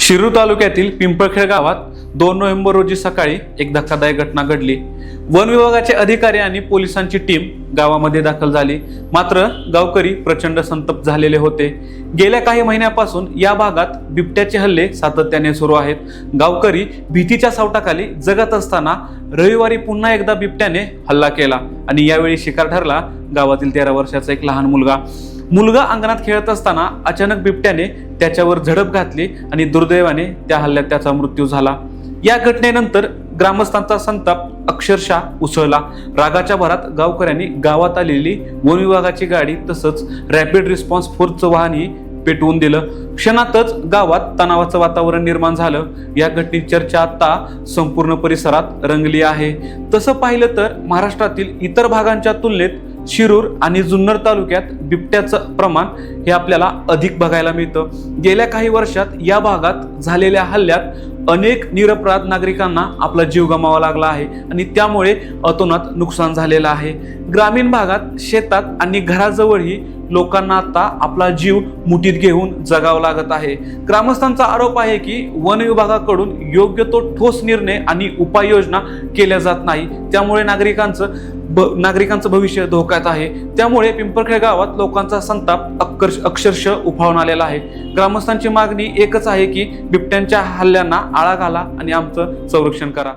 शिरूर तालुक्यातील पिंपळखेड गावात दोन नोव्हेंबर रोजी सकाळी एक धक्कादायक घटना घडली. वन विभागाचे अधिकारी आणि पोलिसांची टीम गावामध्ये दाखल झाली. मात्र गावकरी प्रचंड संतप्त झालेले होते. गेल्या काही महिन्यापासून या भागात बिबट्याचे हल्ले सातत्याने सुरू आहेत. गावकरी भीतीच्या सावटाखाली जगत असताना रविवारी पुन्हा एकदा बिबट्याने हल्ला केला आणि यावेळी शिकार ठरला गावातील तेरा वर्षाचा एक लहान मुलगा. मुलगा अंगणात खेळत असताना अचानक बिबट्याने त्याच्यावर झडप घातली आणि दुर्दैवाने त्या हल्ल्यात त्याचा मृत्यू झाला. या घटनेनंतर ग्रामस्थांचा संताप अक्षरशः उसळला. रागाच्या भरात गावकऱ्यांनी गावात आलेली वन विभागाची गाडी तसंच रॅपिड रिस्पॉन्स फोर्सचं वाहनही पेटवून दिलं. क्षणातच गावात तणावाचं वातावरण निर्माण झालं. या घटनेची चर्चा आता संपूर्ण परिसरात रंगली आहे. तसं पाहिलं तर महाराष्ट्रातील इतर भागांच्या तुलनेत शिरूर आणि जुन्नर तालुक्यात बिबट्याचं प्रमाण हे आपल्याला अधिक बघायला मिळतं. गेल्या काही वर्षात या भागात झालेल्या हल्ल्यात अनेक निरपराध नागरिकांना आपला जीव गमावा लागला आहे आणि त्यामुळे अतोनात नुकसान झालेलं आहे. ग्रामीण भागात शेतात आणि घराजवळही लोकांना आता आपला जीव मुठीत घेऊन जगावं लागत आहे. ग्रामस्थांचा आरोप आहे की वन विभागाकडून योग्य तो ठोस निर्णय आणि उपाययोजना केल्या जात नाही. त्यामुळे नागरिकांचं ब नागरिकांचं भविष्य धोक्यात आहे. त्यामुळे पिंपळखेड गावात लोकांचा संताप अक्षर अक्षरशः उफाळून आलेला आहे. ग्रामस्थांची मागणी एकच आहे की बिबट्यांच्या हल्ल्यांना आळा घाला आणि आमचं संरक्षण करा.